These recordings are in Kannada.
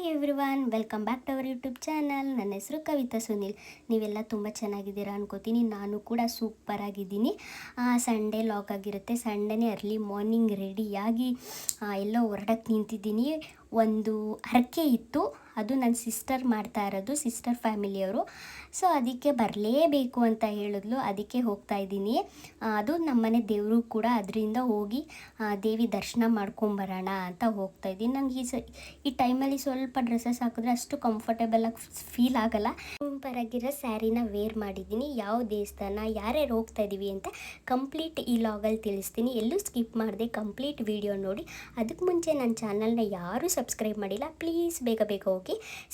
Hi everyone welcome back to our YouTube channel ನನ್ನ ಹೆಸರು ಕವಿತಾ ಸುನಿಲ್. ನೀವೆಲ್ಲ ತುಂಬ ಚೆನ್ನಾಗಿದ್ದೀರಾ ಅನ್ಕೋತೀನಿ. ನಾನು ಕೂಡ ಸೂಪರ್ ಆಗಿದ್ದೀನಿ. ಸಂಡೇ ಲಾಕ್ ಆಗಿರುತ್ತೆ. ಸಂಡೇನೇ ಅರ್ಲಿ ಮಾರ್ನಿಂಗ್ ರೆಡಿಯಾಗಿ ಎಲ್ಲೋ ಹೊರಡಕ್ಕೆ ನಿಂತಿದ್ದೀನಿ. ಒಂದು ಹರಕೆ ಇತ್ತು. ಅದು ನನ್ನ ಸಿಸ್ಟರ್ ಮಾಡ್ತಾ ಇರೋದು ಸಿಸ್ಟರ್ ಫ್ಯಾಮಿಲಿಯವರು ಸೊ ಅದಕ್ಕೆ ಬರಲೇಬೇಕು ಅಂತ ಹೇಳಿದ್ಲು. ಅದಕ್ಕೆ ಹೋಗ್ತಾ ಇದ್ದೀನಿ. ಅದು ನಮ್ಮನೆ ದೇವರು ಕೂಡ ಅದರಿಂದ ಹೋಗಿ ದೇವಿ ದರ್ಶನ ಮಾಡ್ಕೊಂಬರೋಣ ಅಂತ ಹೋಗ್ತಾ ಇದ್ದೀನಿ. ನಂಗೆ ಈ ಸ, ಈ ಟೈಮಲ್ಲಿ ಸ್ವಲ್ಪ ಡ್ರೆಸ್ಸಸ್ ಹಾಕಿದ್ರೆ ಅಷ್ಟು ಕಂಫರ್ಟೇಬಲ್ ಆಗಿ ಫೀಲ್ ಆಗಲ್ಲ. ಆಗಿರೋ ಸ್ಯಾರಿನ ವೇರ್ ಮಾಡಿದ್ದೀನಿ. ಯಾವ ದೇವಸ್ಥಾನ, ಯಾರ್ಯಾರು ಹೋಗ್ತಾ ಇದ್ದೀವಿ ಅಂತ ಕಂಪ್ಲೀಟ್ ಈ ಲಾಗಲ್ಲಿ ತಿಳಿಸ್ತೀನಿ. ಎಲ್ಲೂ ಸ್ಕಿಪ್ ಮಾಡಿದೆ ಕಂಪ್ಲೀಟ್ ವಿಡಿಯೋ ನೋಡಿ. ಅದಕ್ಕೆ ಮುಂಚೆ ನನ್ನ ಚಾನಲ್ನ ಯಾರೂ ಸಬ್ಸ್ಕ್ರೈಬ್ ಮಾಡಿಲ್ಲ. ಪ್ಲೀಸ್ ಬೇಗ ಬೇಗ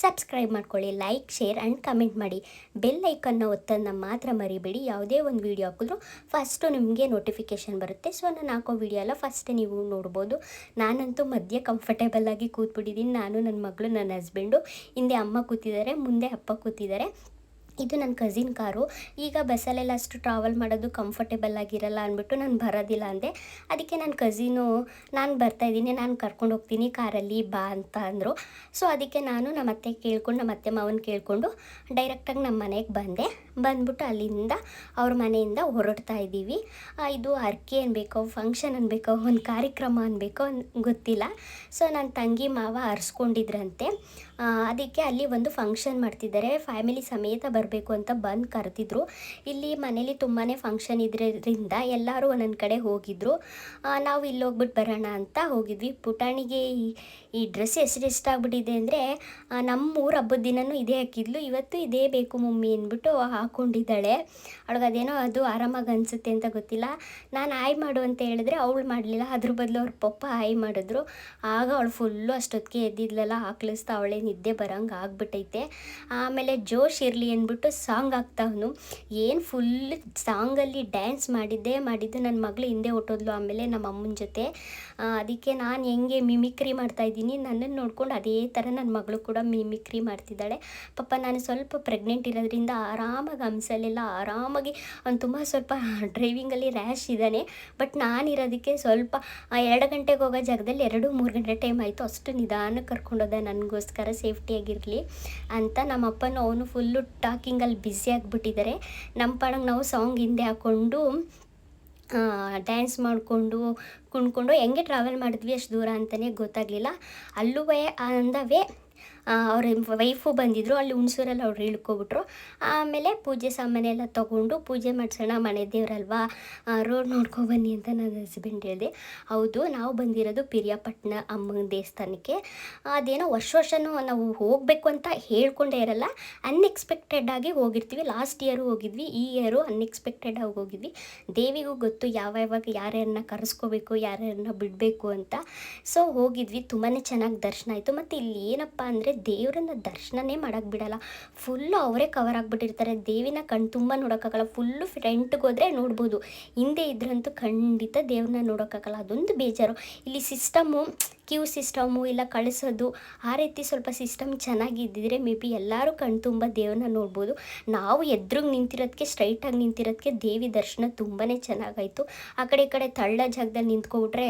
ಸಬ್ಸ್ಕ್ರೈಬ್ ಮಾಡ್ಕೊಳ್ಳಿ, ಲೈಕ್, ಶೇರ್ ಆ್ಯಂಡ್ ಕಮೆಂಟ್ ಮಾಡಿ. ಬೆಲ್ ಐಕನ್ನ ಒತ್ತನ್ನು ಮಾತ್ರ ಮರಿಬೇಡಿ. ಯಾವುದೇ ಒಂದು ವೀಡಿಯೋ ಹಾಕಿದ್ರು ಫಸ್ಟು ನಿಮಗೆ ನೋಟಿಫಿಕೇಷನ್ ಬರುತ್ತೆ. ಸೊ ನಾನು ಹಾಕೋ ವಿಡಿಯೋ ಎಲ್ಲ ಫಸ್ಟ್ ನೀವು ನೋಡ್ಬೋದು. ನಾನಂತೂ ಮಧ್ಯೆ ಕಂಫರ್ಟೇಬಲ್ ಆಗಿ ಕೂತ್ಬಿಟ್ಟಿದ್ದೀನಿ. ನಾನು, ನನ್ನ ಮಗಳು, ನನ್ನ ಹಸ್ಬೆಂಡು ಹಿಂದೆ ಅಮ್ಮ ಕೂತಿದ್ದಾರೆ, ಮುಂದೆ ಅಪ್ಪ ಕೂತಿದ್ದಾರೆ. ಇದು ನನ್ನ ಕಸಿನ್ ಕಾರು. ಈಗ ಬಸ್ಸಲ್ಲೆಲ್ಲ ಅಷ್ಟು ಟ್ರಾವೆಲ್ ಮಾಡೋದು ಕಂಫರ್ಟೇಬಲ್ ಆಗಿರಲ್ಲ ಅಂದ್ಬಿಟ್ಟು ನಾನು ಬರೋದಿಲ್ಲ ಅಂದೆ. ಅದಕ್ಕೆ ನನ್ನ ಕಸಿನು ನಾನು ಬರ್ತಾಯಿದ್ದೀನಿ ನಾನು ಕರ್ಕೊಂಡು ಹೋಗ್ತೀನಿ, ಕಾರಲ್ಲಿ ಬಾ ಅಂತ ಅಂದರು. ಸೊ ಅದಕ್ಕೆ ನಾನು ನಮ್ಮ ಅತ್ತೆ ಕೇಳ್ಕೊಂಡು, ನಮ್ಮ ಅತ್ತೆ ಮಾವನ ಕೇಳಿಕೊಂಡು ಡೈರೆಕ್ಟಾಗಿ ನಮ್ಮ ಮನೆಗೆ ಬಂದೆ. ಬಂದ್ಬಿಟ್ಟು ಅಲ್ಲಿಂದ ಅವ್ರ ಮನೆಯಿಂದ ಹೊರಡ್ತಾ ಇದ್ದೀವಿ. ಇದು ಅರ್ಕೆ ಅನ್ಬೇಕೋ ಫಂಕ್ಷನ್ ಅನ್ಬೇಕೋ, ಒಂದು ಕಾರ್ಯಕ್ರಮ ಅನ್ಬೇಕೋ ಅನ್- ಗೊತ್ತಿಲ್ಲ. ಸೊ ನನ್ನ ತಂಗಿ ಮಾವ ಅರ್ಸ್ಕೊಂಡಿದ್ರಂತೆ ಅದಕ್ಕೆ ಅಲ್ಲಿ ಒಂದು ಫಂಕ್ಷನ್ ಮಾಡ್ತಿದ್ದಾರೆ. ಫ್ಯಾಮಿಲಿ ಸಮೇತ ಬರಬೇಕು ಅಂತ ಬಂದು ಕರೆದಿದ್ರು. ಇಲ್ಲಿ ಮನೇಲಿ ತುಂಬಾ ಫಂಕ್ಷನ್ ಇದ್ರಿಂದ ಎಲ್ಲರೂ ಒಂದೊಂದು ಕಡೆ ಹೋಗಿದ್ರು. ನಾವು ಇಲ್ಲಿ ಹೋಗ್ಬಿಟ್ಟು ಬರೋಣ ಅಂತ ಹೋಗಿದ್ವಿ. ಪುಟಾಣಿಗೆ ಈ ಡ್ರೆಸ್ ಎಷ್ಟು ಇಷ್ಟ ಅಂದರೆ ನಮ್ಮ ಊರ ಹಬ್ಬದ ದಿನವೂ ಇದೇ ಹಾಕಿದ್ಲು. ಇವತ್ತು ಇದೇ ಬೇಕು ಮಮ್ಮಿ ಅಂದ್ಬಿಟ್ಟು ಹಾಕ್ಕೊಂಡಿದ್ದಾಳೆ ಅವಳಿಗೆ ಅದೇನೋ ಅದು ಆರಾಮಾಗಿ ಅನಿಸುತ್ತೆ ಅಂತ ಗೊತ್ತಿಲ್ಲ. ನಾನು ಆಯ್ ಮಾಡು ಅಂತ ಹೇಳಿದ್ರೆ ಅವಳು ಮಾಡಲಿಲ್ಲ. ಅದ್ರ ಬದಲು ಅವ್ರ ಪಪ್ಪ ಆಯ್ ಮಾಡಿದ್ರು. ಆಗ ಅವಳು ಫುಲ್ಲು ಅಷ್ಟೊತ್ತಿಗೆ ಎದ್ದಿದ್ಲಲ್ಲ, ಹಾಕ್ಲಿಸ್ತಾ ಅವಳೇ ನಿದ್ದೆ ಬರೋಂಗೆ ಆಗ್ಬಿಟ್ಟೈತೆ. ಆಮೇಲೆ ಜೋಶ್ ಇರಲಿ ಅಂದ್ಬಿಟ್ಟು ಸಾಂಗ್ ಆಗ್ತಾವನು ಏನು ಫುಲ್ ಸಾಂಗಲ್ಲಿ ಡ್ಯಾನ್ಸ್ ಮಾಡಿದ್ದೆ, ಮಾಡಿದ್ದು ನನ್ನ ಮಗಳು ಹಿಂದೆ ಹೊಟ್ಟೋದ್ಲು ಆಮೇಲೆ ನಮ್ಮ ಅಮ್ಮನ ಜೊತೆ. ಅದಕ್ಕೆ ನಾನು ಹೆಂಗೆ ಮಿಮಿಕ್ರಿ ಮಾಡ್ತಾಯಿದ್ದೀನಿ ನನ್ನನ್ನು ನೋಡ್ಕೊಂಡು ಅದೇ ಥರ ನನ್ನ ಮಗಳು ಕೂಡ ಮಿಮಿಕ್ರಿ ಮಾಡ್ತಿದ್ದಾಳೆ. ಪಾಪ ನಾನು ಸ್ವಲ್ಪ ಪ್ರೆಗ್ನೆಂಟ್ ಇರೋದ್ರಿಂದ ಆರಾಮಾಗಿ ಹಂಸಲೆಲ್ಲ ಆರಾಮಾಗಿ ಅವ್ನು ತುಂಬ ಸ್ವಲ್ಪ ಡ್ರೈವಿಂಗಲ್ಲಿ ರ್ಯಾಶ್ ಇದ್ದಾನೆ ಬಟ್ ನಾನಿರೋದಕ್ಕೆ ಸ್ವಲ್ಪ ಎರಡು ಗಂಟೆಗೆ ಹೋಗೋ ಜಾಗದಲ್ಲಿ ಎರಡು ಮೂರು ಗಂಟೆ ಟೈಮ್ ಆಯಿತು. ಅಷ್ಟು ನಿಧಾನಕ್ಕೆ ಕರ್ಕೊಂಡೋದೆ ನನಗೋಸ್ಕರ. ಸೇಫ್ಟಿಯಾಗಿರಲಿ ಅಂತ ನಮ್ಮ ಅಪ್ಪನೂ ಅವನು ಫುಲ್ಲು ಟಾಕಿಂಗಲ್ಲಿ ಬ್ಯುಸಿ ಆಗಿಬಿಟ್ಟಿದ್ದಾರೆ. ನಮ್ಮ ಪಾಡಂಗೆ ನಾವು ಸಾಂಗ್ ಹಿಂದೆ ಹಾಕ್ಕೊಂಡು ಡ್ಯಾನ್ಸ್ ಮಾಡಿಕೊಂಡು, ಕುಣ್ಕೊಂಡು, ಹೆಂಗೆ ಟ್ರಾವೆಲ್ ಮಾಡಿದ್ವಿ ಅಷ್ಟು ದೂರ ಅಂತಲೇ ಗೊತ್ತಾಗಲಿಲ್ಲ. ಅಲ್ಲೂ ಅಂದವೇ ಅವ್ರ ವೈಫು ಬಂದಿದ್ದರು ಅಲ್ಲಿ ಹುಣಸೂರಲ್ಲಿ ಅವ್ರು ಇಳ್ಕೊಬಿಟ್ರು. ಆಮೇಲೆ ಪೂಜೆ ಸಾಮಾನೆಲ್ಲ ತೊಗೊಂಡು ಪೂಜೆ ಮಾಡಿಸೋಣ ಮನೆ ದೇವ್ರಲ್ವಾ ರೋಡ್ ನೋಡ್ಕೊಬನ್ನಿ ಅಂತ ನನ್ನ ಹಸ್ಬೆಂಡ್ ಹೇಳಿದೆ. ಹೌದು, ನಾವು ಬಂದಿರೋದು ಪಿರಿಯಾಪಟ್ಟಣ ಅಮ್ಮನ ದೇವಸ್ಥಾನಕ್ಕೆ. ಅದೇನೋ ವರ್ಷ ವರ್ಷವೂ ನಾವು ಹೋಗಬೇಕು ಅಂತ ಹೇಳ್ಕೊಂಡೇ ಇರಲ್ಲ ಅನ್ಎಕ್ಸ್ಪೆಕ್ಟೆಡ್ ಆಗಿ ಹೋಗಿರ್ತೀವಿ. ಲಾಸ್ಟ್ ಇಯರು ಹೋಗಿದ್ವಿ, ಈ ಇಯರು ಅನ್ಎಕ್ಸ್ಪೆಕ್ಟೆಡ್ ಆಗಿ ಹೋಗಿದ್ವಿ. ದೇವಿಗೂ ಗೊತ್ತು ಯಾವ ಯಾವಾಗ ಯಾರ್ಯಾರನ್ನ ಕರೆಸ್ಕೋಬೇಕು, ಯಾರ್ಯಾರನ್ನ ಬಿಡಬೇಕು ಅಂತ. ಸೊ ಹೋಗಿದ್ವಿ ತುಂಬಾ ಚೆನ್ನಾಗಿ ದರ್ಶನ ಆಯಿತು. ಮತ್ತು ಇಲ್ಲಿ ಏನಪ್ಪ ಅಂದರೆ ದೇವರನ್ನ ದರ್ಶನನೇ ಮಾಡೋಕ್ಕೆ ಬಿಡಲ್ಲ. ಫುಲ್ಲು ಅವರೇ ಕವರ್ ಆಗಿಬಿಟ್ಟಿರ್ತಾರೆ. ದೇವಿನ ಕಣ್ ತುಂಬ ನೋಡೋಕ್ಕಾಗಲ್ಲ ಫುಲ್ಲು ಫ್ರೆಂಟ್ಗೆ ಹೋದರೆ ನೋಡ್ಬೋದು. ಹಿಂದೆ ಇದ್ರಂತೂ ಖಂಡಿತ ದೇವ್ರನ್ನ ನೋಡೋಕ್ಕಾಗಲ್ಲ ಅದೊಂದು ಬೇಜಾರು. ಇಲ್ಲಿ ಸಿಸ್ಟಮು ಕ್ಯೂ ಸಿಸ್ಟಮು ಇಲ್ಲ ಕಳಿಸೋದು, ಆ ರೀತಿ ಸ್ವಲ್ಪ ಸಿಸ್ಟಮ್ ಚೆನ್ನಾಗಿದ್ದಿದ್ರೆ ಮೇ ಬಿ ಎಲ್ಲರೂ ಕಣ್ತುಂಬ ದೇವ್ರನ್ನ ನೋಡ್ಬೋದು. ನಾವು ಎದುರಿಗೆ ನಿಂತಿರೋದಕ್ಕೆ ಸ್ಟ್ರೈಟಾಗಿ ನಿಂತಿರೋದಕ್ಕೆ ದೇವಿ ದರ್ಶನ ತುಂಬಾ ಚೆನ್ನಾಗಾಯಿತು. ಆ ಕಡೆ ಈ ಕಡೆ ತಳ್ಳ ಜಾಗದಲ್ಲಿ ನಿಂತ್ಕೊಬಿಟ್ರೆ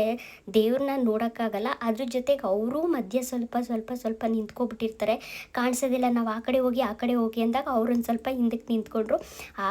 ದೇವ್ರನ್ನ ನೋಡೋಕ್ಕಾಗಲ್ಲ. ಅದ್ರ ಜೊತೆಗೆ ಅವರು ಮಧ್ಯೆ ಸ್ವಲ್ಪ ಸ್ವಲ್ಪ ಸ್ವಲ್ಪ ನಿಂತ್ಕೊಬಿಟ್ಟಿರ್ತಾರೆ. ಕಾಣಿಸೋದಿಲ್ಲ, ನಾವು ಆ ಕಡೆ ಹೋಗಿ ಆ ಕಡೆ ಹೋಗಿ ಅಂದಾಗ ಅವ್ರೊಂದು ಸ್ವಲ್ಪ ಹಿಂದಕ್ಕೆ ನಿಂತ್ಕೊಂಡ್ರು.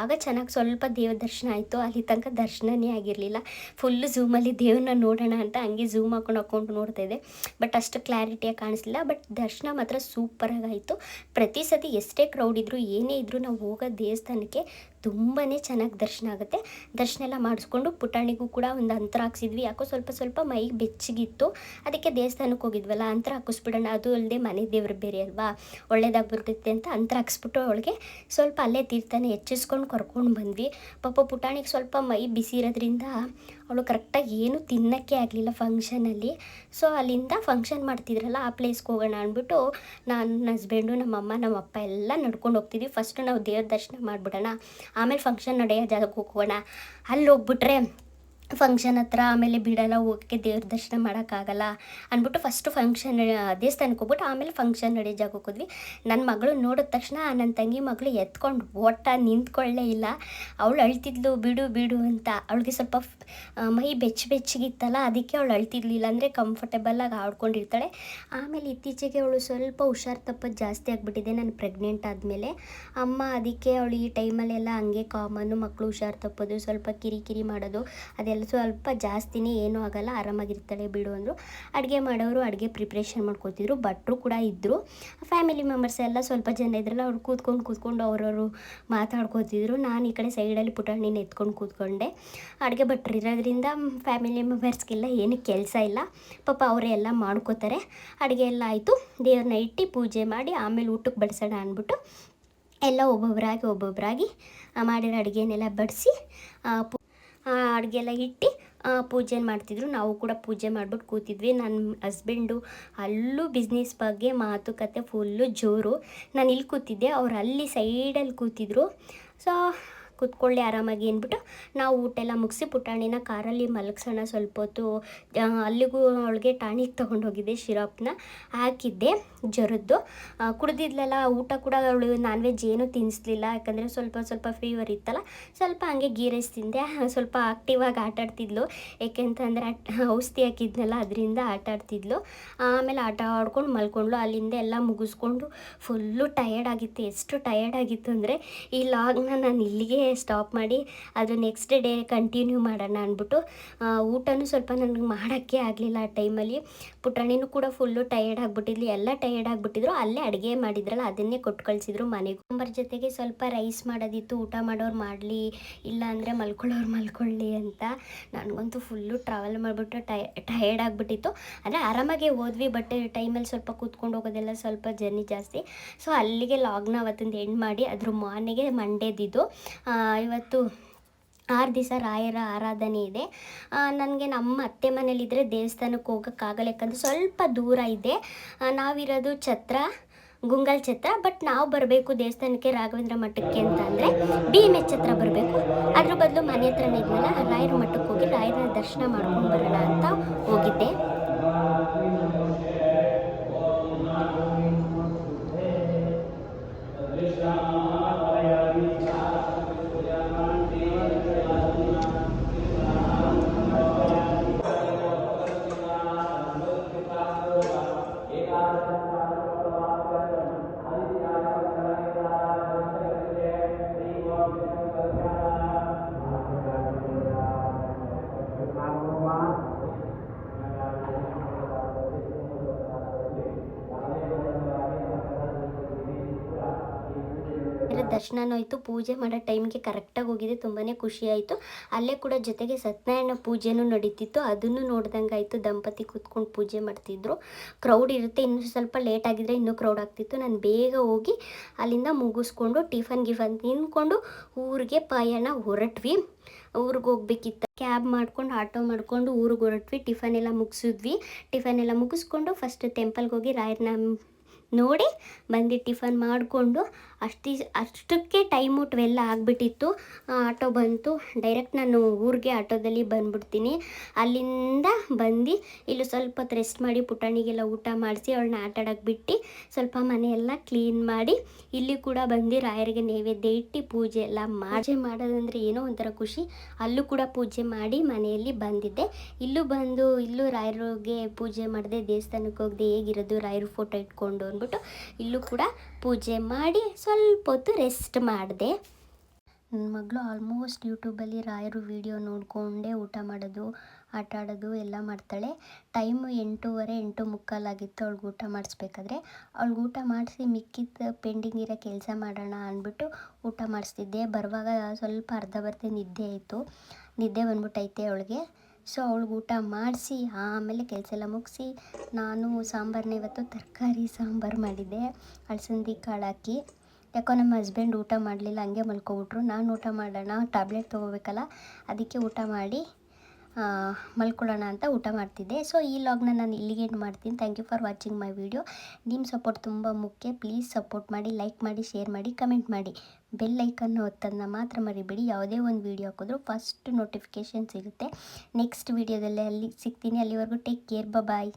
ಆಗ ಚೆನ್ನಾಗಿ ಸ್ವಲ್ಪ ದೇವ ದರ್ಶನ ಆಯಿತು. ಅಲ್ಲಿ ತನಕ ದರ್ಶನನೇ ಆಗಿರಲಿಲ್ಲ. ಫುಲ್ಲು ಝೂಮಲ್ಲಿ ದೇವ್ರನ್ನ ನೋಡೋಣ ಅಂತ ಹಂಗೆ ಝೂಮ್ ಹಾಕೊಂಡು ಹಾಕೊಂಡು ನೋಡ್ತಾ ಇದ್ದೆ. ಬಟ್ ಅಷ್ಟು ಕ್ಲಾರಿಟಿಯಾಗಿ ಕಾಣಿಸ್ಲಿಲ್ಲ. ಬಟ್ ದರ್ಶನ ಮಾತ್ರ ಸೂಪರಾಗಿ ಆಯಿತು. ಪ್ರತಿ ಸತಿ ಎಷ್ಟೇ ಕ್ರೌಡ್ ಇದ್ದರೂ ಏನೇ ಇದ್ದರೂ ನಾವು ಹೋಗೋ ದೇವಸ್ಥಾನಕ್ಕೆ ತುಂಬಾ ಚೆನ್ನಾಗಿ ದರ್ಶನ ಆಗುತ್ತೆ. ದರ್ಶನ ಎಲ್ಲ ಮಾಡಿಸ್ಕೊಂಡು ಪುಟಾಣಿಗೂ ಕೂಡ ಒಂದು ಅಂತರ ಹಾಕ್ಸಿದ್ವಿ. ಯಾಕೋ ಸ್ವಲ್ಪ ಸ್ವಲ್ಪ ಮೈಗೆ ಬೆಚ್ಚಗಿತ್ತು. ಅದಕ್ಕೆ ದೇವಸ್ಥಾನಕ್ಕೆ ಹೋಗಿದ್ವಲ್ಲ, ಅಂತರ ಹಾಕಿಸ್ಬಿಡೋಣ. ಅದು ಅಲ್ಲದೆ ಮನೆ ದೇವ್ರು ಬೇರೆ ಅಲ್ವಾ? ಒಳ್ಳೇದಾಗಿ ಬರ್ತೈತೆ ಅಂತ ಅಂತರ ಹಾಕ್ಸ್ಬಿಟ್ಟು ಅವಳಿಗೆ ಸ್ವಲ್ಪ ಅಲ್ಲೇ ತೀರ್ಥನ ಹೆಚ್ಚಿಸ್ಕೊಂಡು ಕರ್ಕೊಂಡು ಬಂದ್ವಿ. ಪಾಪ ಪುಟಾಣಿಗೆ ಸ್ವಲ್ಪ ಮೈ ಬಿಸಿ ಇರೋದ್ರಿಂದ ಅವಳು ಕರೆಕ್ಟಾಗಿ ಏನು ತಿನ್ನೋಕ್ಕೆ ಆಗಲಿಲ್ಲ ಫಂಕ್ಷನಲ್ಲಿ. ಸೊ, ಅಲ್ಲಿಂದ ಫಂಕ್ಷನ್ ಮಾಡ್ತಿದ್ರಲ್ಲ, ಆ ಪ್ಲೇಸ್ಗೆ ಹೋಗೋಣ ಅಂದ್ಬಿಟ್ಟು ನಾನು, ನನ್ನ ಹಸ್ಬೆಂಡು ನಮ್ಮ ಅಪ್ಪ ಎಲ್ಲ ನಡ್ಕೊಂಡು ಹೋಗ್ತಿದ್ವಿ. ಫಸ್ಟು ನಾವು ದೇವ್ರ ದರ್ಶನ ಮಾಡಿಬಿಡೋಣ. ಆಮೇಲೆ ಫಂಕ್ಷನ್ ನಡೆಯೋ ಜಾಗಕ್ಕೆ ಹೋಗೋಣ. ಅಲ್ಲಿ ಹೋಗ್ಬಿಟ್ರೆ ಫಂಕ್ಷನ್ ಹತ್ರ, ಆಮೇಲೆ ಬಿಡಲ್ಲ, ಹೋಗಕ್ಕೆ ದೇವ್ರ ದರ್ಶನ ಮಾಡೋಕ್ಕಾಗಲ್ಲ ಅಂದ್ಬಿಟ್ಟು ಫಸ್ಟು ಫಂಕ್ಷನ್ ದೇವಸ್ಥಾನಕ್ಕೆ ಹೋಗ್ಬಿಟ್ಟು ಆಮೇಲೆ ಫಂಕ್ಷನ್ ನಡೆಯೋ ಜಾಗಕ್ಕೆ ಹೋದ್ವಿ. ನನ್ನ ಮಗಳು ನೋಡಿದ ತಕ್ಷಣ ನನ್ನ ತಂಗಿ ಮಗಳು ಎತ್ಕೊಂಡು ಓಟ ನಿಂತ್ಕೊಳ್ಳೇ ಇಲ್ಲ. ಅವಳು ಅಳ್ತಿದ್ಲು, ಬಿಡು ಬಿಡು ಅಂತ. ಅವಳಿಗೆ ಸ್ವಲ್ಪ ಮೈ ಬೆಚ್ಚ ಬೆಚ್ಚಗಿತ್ತಲ್ಲ, ಅದಕ್ಕೆ ಅವಳು ಅಳ್ತಿದ್ಲು ಇಲ್ಲಾಂದರೆ ಕಂಫರ್ಟೇಬಲಾಗಿ ಆಡ್ಕೊಂಡಿರ್ತಾಳೆ. ಆಮೇಲೆ ಇತ್ತೀಚೆಗೆ ಅವಳು ಸ್ವಲ್ಪ ಹುಷಾರು ತಪ್ಪದು ಜಾಸ್ತಿ ಆಗಿಬಿಟ್ಟಿದೆ, ನಾನು ಪ್ರೆಗ್ನೆಂಟ್ ಆದಮೇಲೆ. ಅಮ್ಮ, ಅದಕ್ಕೆ ಅವಳು ಈ ಟೈಮಲ್ಲೆಲ್ಲ ಹಂಗೆ ಕಾಮನ್ನು ಮಕ್ಕಳು ಹುಷಾರು ತಪ್ಪೋದು, ಸ್ವಲ್ಪ ಕಿರಿಕಿರಿ ಮಾಡೋದು, ಅದೆಲ್ಲ ಸ್ವಲ್ಪ ಜಾಸ್ತಿನೇ ಏನೂ ಆಗಲ್ಲ, ಆರಾಮಾಗಿರ್ತಾಳೆ ಬಿಡು ಅಂದರು. ಅಡುಗೆ ಮಾಡೋರು ಅಡುಗೆ ಪ್ರಿಪ್ರೇಷನ್ ಮಾಡ್ಕೊತಿದ್ರು, ಭಟ್ರು ಕೂಡ ಇದ್ದರು ಫ್ಯಾಮಿಲಿ ಮೆಂಬರ್ಸ್ ಎಲ್ಲ ಸ್ವಲ್ಪ ಜನ ಇದ್ರಲ್ಲ, ಅವ್ರು ಕೂತ್ಕೊಂಡು ಕೂತ್ಕೊಂಡು ಅವರವರು ಮಾತಾಡ್ಕೋತಿದ್ರು. ನಾನು ಈ ಕಡೆ ಸೈಡಲ್ಲಿ ಪುಟಾಣಿನ ಎತ್ಕೊಂಡು ಕೂತ್ಕೊಂಡೆ. ಅಡುಗೆ ಭಟ್ರು ಇರೋದ್ರಿಂದ ಫ್ಯಾಮಿಲಿ ಮೆಂಬರ್ಸ್ಗೆಲ್ಲ ಏನು ಕೆಲಸ ಇಲ್ಲ. ಪಾಪ ಅವರೇ ಎಲ್ಲ ಮಾಡ್ಕೋತಾರೆ. ಅಡುಗೆ ಎಲ್ಲ ಆಯಿತು. ದೇವ್ರನ್ನ ಇಟ್ಟು ಪೂಜೆ ಮಾಡಿ ಆಮೇಲೆ ಊಟಕ್ಕೆ ಬಡಿಸೋಣ ಅಂದ್ಬಿಟ್ಟು ಎಲ್ಲ ಒಬ್ಬೊಬ್ಬರಾಗಿ ಒಬ್ಬೊಬ್ಬರಾಗಿ ಮಾಡಿರೋ ಅಡುಗೆನೆಲ್ಲ ಬಡಿಸಿ ಪೂ ಅಡುಗೆ ಎಲ್ಲ ಇಟ್ಟು ಪೂಜೆ ಮಾಡ್ತಿದ್ರು. ನಾವು ಕೂಡ ಪೂಜೆ ಮಾಡ್ಬಿಟ್ಟು ಕೂತಿದ್ವಿ. ನನ್ನ ಹಸ್ಬೆಂಡು ಅಲ್ಲೂ ಬಿಸ್ನೆಸ್ ಬಗ್ಗೆ ಮಾತುಕತೆ ಫುಲ್ಲು ಜೋರು. ನಾನು ಇಲ್ಲಿ ಕೂತಿದ್ದೆ. ಅವ್ರು ಅಲ್ಲಿ ಸೈಡಲ್ಲಿ ಕೂತಿದ್ರು. ಸೊ ಕೂತ್ಕೊಳ್ಳಿ ಆರಾಮಾಗಿ ಅಂದ್ಬಿಟ್ಟು ನಾವು ಊಟ ಎಲ್ಲ ಮುಗಿಸಿ ಪುಟಾಣಿನ ಕಾರಲ್ಲಿ ಮಲಗಿಸೋಣ ಸ್ವಲ್ಪ ಹೊತ್ತು. ಅಲ್ಲಿಗೂ ಅವಳಿಗೆ ಟಾನಿಕ್ ತೊಗೊಂಡೋಗಿದ್ದೆ ಶಿರಾಪ್ನ ಹಾಕಿದ್ದೆ ಜ್ವರದ್ದು ಕುಡಿದಿದ್ಲಲ್ಲ, ಊಟ ಕೂಡ ಅವಳು ನಾನ್ ವೆಜ್ ಏನೂ ತಿನ್ನಿಸ್ಲಿಲ್ಲ, ಯಾಕಂದರೆ ಸ್ವಲ್ಪ ಸ್ವಲ್ಪ ಫೀವರ್ ಇತ್ತಲ್ಲ, ಸ್ವಲ್ಪ ಹಂಗೆ ಗೀ ರೈಸ್ ತಿಂದೆ. ಸ್ವಲ್ಪ ಆಕ್ಟಿವ್ ಆಗಿ ಆಟ ಆಡ್ತಿದ್ಲು. ಔಷಧಿ ಹಾಕಿದ್ನಲ್ಲ, ಅದರಿಂದ ಆಟ ಆಡ್ತಿದ್ಲು. ಆಮೇಲೆ ಆಟ ಆಡ್ಕೊಂಡು ಮಲ್ಕೊಂಡ್ಲು ಅಲ್ಲಿಂದ ಎಲ್ಲ ಮುಗಿಸ್ಕೊಂಡು ಫುಲ್ಲು ಟಯರ್ಡ್ ಆಗಿತ್ತು. ಎಷ್ಟು ಟಯರ್ಡ್ ಆಗಿತ್ತು ಅಂದರೆ, ಈ ಲಾಗ್ನ ನಾನು ಇಲ್ಲಿಗೆ ಸ್ಟಾಪ್ ಮಾಡಿ ಅದು ನೆಕ್ಸ್ಟ್ ಡೇ ಕಂಟಿನ್ಯೂ ಮಾಡೋಣ ಅಂದ್ಬಿಟ್ಟು ಊಟನೂ ಸ್ವಲ್ಪ ನನಗೆ ಮಾಡೋಕ್ಕೆ ಆಗಲಿಲ್ಲ ಆ ಟೈಮಲ್ಲಿ ಪುಟಾಣಿನೂ ಕೂಡ ಫುಲ್ಲು ಟಯರ್ಡ್ ಆಗಿಬಿಟ್ಟಿದ್ಲು. ಎಲ್ಲ ಟಯರ್ಡ್ ಆಗಿಬಿಟ್ಟಿದ್ರು. ಅಲ್ಲೇ ಅಡುಗೆ ಮಾಡಿದ್ರಲ್ಲ, ಅದನ್ನೇ ಕೊಟ್ಟು ಕಳಿಸಿದ್ರು ಮನೆಗೆ. ಅಂಬರ್ ಜೊತೆಗೆ ಸ್ವಲ್ಪ ರೈಸ್ ಮಾಡೋದಿತ್ತು, ಊಟ ಮಾಡೋರು ಮಾಡಲಿ, ಇಲ್ಲ ಅಂದರೆ ಮಲ್ಕೊಳ್ಳೋರು ಮಲ್ಕೊಳ್ಳಿ ಅಂತ. ನನಗಂತೂ ಫುಲ್ಲು ಟ್ರಾವೆಲ್ ಮಾಡಿಬಿಟ್ಟು ಟೈ ಟಯರ್ಡ್ ಆಗಿಬಿಟ್ಟಿತ್ತು. ಅಂದರೆ ಆರಾಮಾಗೆ ಹೋದ್ವಿ ಬಟ್ ಟೈಮಲ್ಲಿ ಸ್ವಲ್ಪ ಕೂತ್ಕೊಂಡು ಹೋಗೋದೆಲ್ಲ ಸ್ವಲ್ಪ ಜರ್ನಿ ಜಾಸ್ತಿ. ಸೊ ಅಲ್ಲಿಗೆ ಲಾಗ್ನ ಅವತ್ತಿಂದ ಎಂಡ್ ಮಾಡಿ, ಅದ್ರ ಮಾರ್ನಿಗೆ ಮಂಡೇದಿದ್ದು ಇವತ್ತು ಆರು ದಿವಸ ರಾಯರ ಆರಾಧನೆ ಇದೆ. ನನಗೆ ನಮ್ಮ ಅತ್ತೆ ಮನೇಲಿದ್ದರೆ ದೇವಸ್ಥಾನಕ್ಕೆ ಹೋಗೋಕ್ಕಾಗಲ್ಲ ಯಾಕಂದರೆ ಸ್ವಲ್ಪ ದೂರ ಇದೆ. ನಾವಿರೋದು ಛತ್ರ, ಗುಂಗಲ್ ಛತ್ರ, ಬಟ್ ನಾವು ಬರಬೇಕು ದೇವಸ್ಥಾನಕ್ಕೆ ರಾಘವೇಂದ್ರ ಮಠಕ್ಕೆ ಅಂತ ಅಂದರೆ ಬಿ ಎಂ ಎಚ್ ಹತ್ರ ಬರಬೇಕು. ಅದ್ರ ಬದಲು ಮನೆ ಹತ್ರನೇ ಇದ್ನಲ್ಲ ರಾಯರ ಮಠಕ್ಕೆ ಹೋಗಿ ರಾಯರ ದರ್ಶನ ಮಾಡ್ಕೊಂಡು ಬರೋಣ ಅಂತ ಹೋಗಿದ್ದೆ. ಎಲ್ಲ ದರ್ಶನನೂ ಪೂಜೆ ಮಾಡೋ ಟೈಮ್ಗೆ ಕರೆಕ್ಟಾಗಿ ಹೋಗಿದೆ ತುಂಬಾ ಖುಷಿ ಆಯಿತು ಅಲ್ಲೇ ಕೂಡ ಜೊತೆಗೆ ಸತ್ಯನಾರಾಯಣ ಪೂಜೆನೂ ನಡೀತಿತ್ತು, ಅದನ್ನು ನೋಡ್ದಂಗೆ ಆಯಿತು ದಂಪತಿ ಕೂತ್ಕೊಂಡು ಪೂಜೆ ಮಾಡ್ತಿದ್ರು. ಕ್ರೌಡ್ ಇರುತ್ತೆ, ಇನ್ನು ಸ್ವಲ್ಪ ಲೇಟ್ ಆಗಿದ್ರೆ ಇನ್ನೂ ಕ್ರೌಡ್ ಆಗ್ತಿತ್ತು. ನಾನು ಬೇಗ ಹೋಗಿ ಅಲ್ಲಿಂದ ಮುಗಿಸ್ಕೊಂಡು, ಟಿಫನ್ ಗಿಫನ್ ತಿನ್ಕೊಂಡು ಊರಿಗೆ ಪಯಣ ಹೊರಟ್ವಿ. ಊರಿಗೆ ಹೋಗ್ಬೇಕಿತ್ತು ಕ್ಯಾಬ್ ಮಾಡ್ಕೊಂಡು ಆಟೋ ಮಾಡ್ಕೊಂಡು ಊರಿಗೆ ಹೊರಟ್ವಿ. ಟಿಫನ್ ಎಲ್ಲ ಮುಗಿಸಿದ್ವಿ. ಟಿಫನ್ ಎಲ್ಲ ಮುಗಿಸ್ಕೊಂಡು ಫಸ್ಟ್ ಟೆಂಪಲ್ಗೆ ಹೋಗಿ ರಾಯರನ್ನ ನೋಡಿ ಬಂದು ಟಿಫನ್ ಮಾಡಿಕೊಂಡು ಅಷ್ಟಿ ಅಷ್ಟಕ್ಕೆ ಟೈಮು ಟ್ವೆಲ್ ಆಗಿಬಿಟ್ಟಿತ್ತು. ಆಟೋ ಬಂತು. ಡೈರೆಕ್ಟ್ ನಾನು ಊರಿಗೆ ಆಟೋದಲ್ಲಿ ಬಂದ್ಬಿಡ್ತೀನಿ. ಅಲ್ಲಿಂದ ಬಂದು ಇಲ್ಲಿ ಸ್ವಲ್ಪ ಹೊತ್ತು ರೆಸ್ಟ್ ಮಾಡಿ ಪುಟಾಣಿಗೆಲ್ಲ ಊಟ ಮಾಡಿಸಿ ಅವಳನ್ನ ಆಟ ಬಿಟ್ಟು ಸ್ವಲ್ಪ ಮನೆಯೆಲ್ಲ ಕ್ಲೀನ್ ಮಾಡಿ ಇಲ್ಲಿ ಕೂಡ ಬಂದು ರಾಯರಿಗೆ ನೈವೇದ್ಯ ಇಟ್ಟು ಪೂಜೆ ಎಲ್ಲ ಮಾಜೆ ಮಾಡೋದಂದರೆ ಏನೋ ಒಂಥರ ಖುಷಿ. ಅಲ್ಲೂ ಕೂಡ ಪೂಜೆ ಮಾಡಿ ಮನೆಯಲ್ಲಿ ಬಂದಿದ್ದೆ. ಇಲ್ಲೂ ಬಂದು ಇಲ್ಲೂ ರಾಯರಿಗೆ ಪೂಜೆ ಮಾಡಿದೆ ದೇವಸ್ಥಾನಕ್ಕೆ ಹೋಗದೆ ಹೇಗಿರೋದು ರಾಯರು ಫೋಟೋ ಇಟ್ಕೊಂಡು ಅಂದ್ಬಿಟ್ಟು ಇಲ್ಲೂ ಕೂಡ ಪೂಜೆ ಮಾಡಿ ಸ್ವಲ್ಪ ಹೊತ್ತು ರೆಸ್ಟ್ ಮಾಡಿದೆ. ನನ್ನ ಮಗಳು ಆಲ್ಮೋಸ್ಟ್ ಯೂಟ್ಯೂಬಲ್ಲಿ ರಾಯರು ವಿಡಿಯೋ ನೋಡಿಕೊಂಡೇ ಊಟ ಮಾಡೋದು, ಆಟ ಆಡೋದು ಎಲ್ಲ ಮಾಡ್ತಾಳೆ. ಟೈಮು ಎಂಟೂವರೆ ಎಂಟು ಮುಕ್ಕಾಲಾಗಿತ್ತು ಅವಳಿಗೆ ಊಟ ಮಾಡಿಸ್ಬೇಕಾದ್ರೆ. ಅವಳಿಗೆ ಊಟ ಮಾಡಿಸಿ ಮಿಕ್ಕಿದ ಪೆಂಡಿಂಗ್ ಇರೋ ಕೆಲಸ ಮಾಡೋಣ ಅಂದ್ಬಿಟ್ಟು ಊಟ ಮಾಡಿಸ್ತಿದ್ದೆ. ಬರುವಾಗ ಸ್ವಲ್ಪ ಅರ್ಧ ಬರ್ತೆ ನಿದ್ದೆ ಆಯಿತು. ನಿದ್ದೆ ಬಂದ್ಬಿಟ್ಟೈತೆ ಅವಳಿಗೆ. ಸೊ ಅವಳಿಗೆ ಊಟ ಮಾಡಿಸಿ, ಆಮೇಲೆ ಕೆಲಸ ಎಲ್ಲ ಮುಗಿಸಿ ನಾನು ಸಾಂಬಾರನ್ನ ಇವತ್ತು ತರಕಾರಿ ಸಾಂಬಾರು ಮಾಡಿದ್ದೆ. ಅಲಸಂದಿ ಕಾಳು ಹಾಕಿ ಯಾಕೋ ನಮ್ಮ ಹಸ್ಬೆಂಡ್ ಊಟ ಮಾಡಲಿಲ್ಲ, ಹಂಗೆ ಮಲ್ಕೊಬಿಟ್ರು. ನಾನು ಊಟ ಮಾಡೋಣ ಟ್ಯಾಬ್ಲೆಟ್ ತೊಗೋಬೇಕಲ್ಲ, ಅದಕ್ಕೆ ಊಟ ಮಾಡಿ ಮಲ್ಕೊಳ್ಳೋಣ ಅಂತ ಊಟ ಮಾಡ್ತಿದ್ದೆ. ಸೊ ಈ ಲಾಗ್ನ ನಾನು ಇಲ್ಲಿಗೆ ಮಾಡ್ತೀನಿ. Thank you for watching my video ನಿಮ್ಮ ಸಪೋರ್ಟ್ ತುಂಬ ಮುಖ್ಯ. ಪ್ಲೀಸ್ ಸಪೋರ್ಟ್ ಮಾಡಿ ಲೈಕ್ ಮಾಡಿ ಶೇರ್ ಮಾಡಿ ಕಮೆಂಟ್ ಮಾಡಿ. ಬೆಲ್ ಐಕನ್ನು ಒತ್ತೋದನ್ನ ಮಾತ್ರ ಮರಿಬೇಡಿ. ಯಾವುದೇ ಒಂದು ವೀಡಿಯೋ ಹಾಕಿದ್ರು ಫಸ್ಟ್ ನೋಟಿಫಿಕೇಷನ್ ಸಿಗುತ್ತೆ. ನೆಕ್ಸ್ಟ್ ವೀಡಿಯೋದಲ್ಲೇ ಅಲ್ಲಿ ಸಿಗ್ತೀನಿ. ಅಲ್ಲಿವರೆಗೂ ಟೇಕ್ ಕೇರ್ ಬಾಯ್